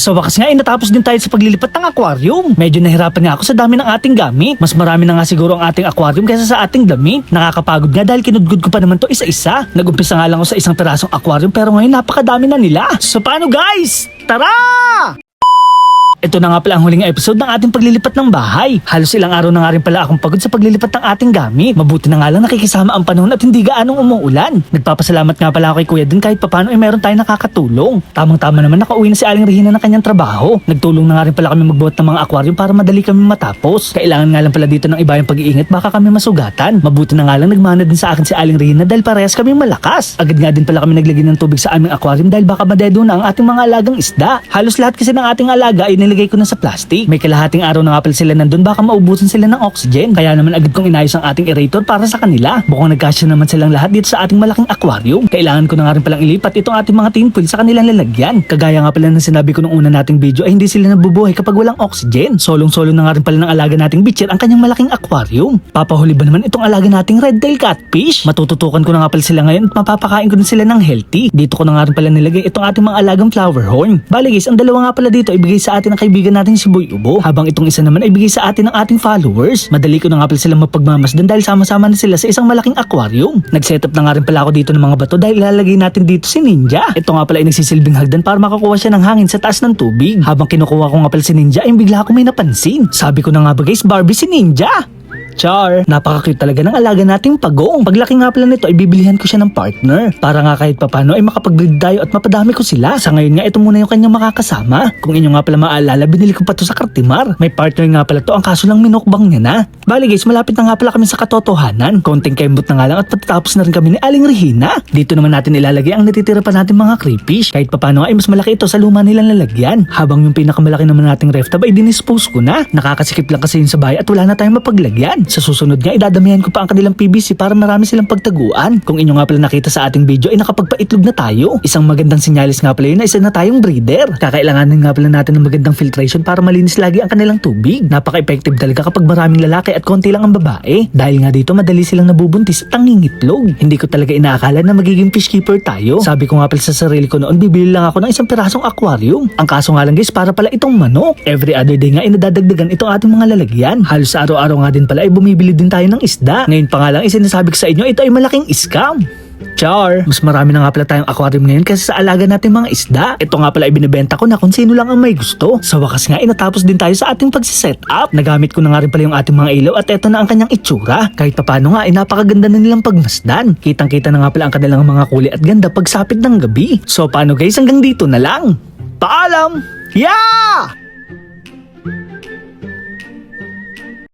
Sa wakas nga, ay natapos din tayo sa paglilipat ng aquarium. Medyo nahirapan nga ako sa dami ng ating gamit. Mas marami na nga siguro ang ating aquarium kaysa sa ating damit. Nakakapagod nga dahil kinudgud ko pa naman to isa-isa. Nagumpisa nga lang ako sa isang pirasong aquarium pero ngayon napakadami na nila. So paano guys? Tara! Ito na nga pala ang huling episode ng ating paglilipat ng bahay. Halos ilang araw na nga rin pala akong pagod sa paglilipat ng ating gamit. Mabuti na nga lang nakikisama ang panahon at hindi gaanong umuulan. Nagpapasalamat nga pala ako kay Kuya din kahit papano ay meron tayong nakakatulong. Tamang-tama naman nakauwi na si Aling Regina ng kanyang trabaho. Nagtulong na nga rin pala kami magbuhat ng mga aquarium para madali kami matapos. Kailangan nga lang pala dito ng iba yung pag-iingat baka kami masugatan. Mabuti na nga lang nagmana din sa akin si Aling Regina dahil parehas kami malakas. Agad nga din pala kami naglagay ng tubig sa aming aquarium dahil baka madedo na ang ating mga alagang isda. Halos lahat kasi ng ating alaga ay nilagay ko na sa plastic. May kalahating araw na nga sila nandun baka maubusan sila ng oxygen. Kaya naman agad kong inayos ang ating aerator para sa kanila. Bukong nagkasya naman silang lahat dito sa ating malaking aquarium. Kailangan ko na nga rin palang ilipat itong ating mga tin sa kanilang lalagyan. Kagaya nga pala ng sinabi ko nung una nating video ay hindi sila nabubuhay kapag walang oxygen. Solong-solo na nga rin pala ng alaga nating bitcher ang kanyang malaking aquarium. Papahuli ba naman itong alaga nating red tail catfish? Matututukan ko na nga pala sila ngayon at mapapakain ko na sila ng healthy. Dito ko na nga rin pala nilagay itong ating mga alagang flower horn. Bali guys, ang dalawa nga pala dito ibigay sa atin ng kaibigan nating si Boy Ubo. Habang itong isa naman ay ibigay sa atin ng ating followers. Madali ko na nga pala sila mapagmamasdan dahil sama-sama na sila sa isang malaking aquarium. Nag-setup na nga rin pala ako dito ng mga bato dahil ilalagay natin dito si Ninja. Ito nga pala ay nagsisilbing hagdan para makakuha siya ng hangin sa taas ng tubig. Habang kinukuha ko nga pala si Ninja ay bigla ako may napansin. Sabi ko na nga ba guys, Barbie si Ninja. Char, napaka-cute talaga ng alaga nating pagong. Paglaki nga pala nito ay bibilihan ko siya ng partner. Para nga kahit papano ay makapag-breed tayo at mapadami ko sila. Sa ngayon nga ito muna yung kanyang makakasama. Kung inyo nga pala maalala, binili ko pa to sa Kartimar. May partner nga pala to, ang kaso lang minukbang niya na. Bali guys, malapit na nga pala kami sa katotohanan. Konting kembot na nga lang at patatapos na rin kami ni Aling Regina. Dito naman natin ilalagay ang natitira pa natin mga crayfish. Kahit papano nga ay mas malaki ito sa luma nilang lalagyan. Habang yung pinakamalaki naman nating ref tub ay dinispose ko na. Nakakasikip lang kasi yun sa bahay at wala na tayong mapaglagyan. Sa susunod nga, idadamihan ko pa ang kanilang PVC para marami silang pagtaguan. Kung inyo nga pala nakita sa ating video, ay nakapagpaitlog na tayo. Isang magandang sinyalis nga pala yun na isa na tayong breeder. Kakailanganin nga pala natin ng magandang filtration para malinis lagi ang kanilang tubig. Napaka-effective talaga kapag maraming lalaki at konti lang ang babae. Dahil nga dito, madali silang nabubuntis at nangingitlog. Hindi ko talaga inaakala na magiging fish keeper tayo. Sabi ko nga pala sa sarili ko noon, bibili lang ako ng isang pirasong aquarium. Ang kaso nga lang guys, para pala itong manok. Every other day nga, inadadagdagan itong ating mga lalagyan. Halos araw-araw nga din pala ay bumibili din tayo ng isda. Ngayon pa nga lang, isinasabi ko sa inyo, ito ay malaking scam. Char, mas marami na nga pala tayong aquarium ngayon kasi sa alaga natin mga isda. Ito nga pala ibinibenta ko na kung sino lang ang may gusto. Sa wakas nga, inatapos din tayo sa ating pagsiset up. Nagamit ko na nga rin pala yung ating mga ilaw at eto na ang kanyang itsura. Kahit papano nga, ay napakaganda na nilang pagmasdan. Kitang-kita na nga pala ang kanilang mga kulay at ganda pagsapit ng gabi. So paano guys, hanggang dito na lang. Paalam! Yeah!